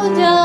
혼자.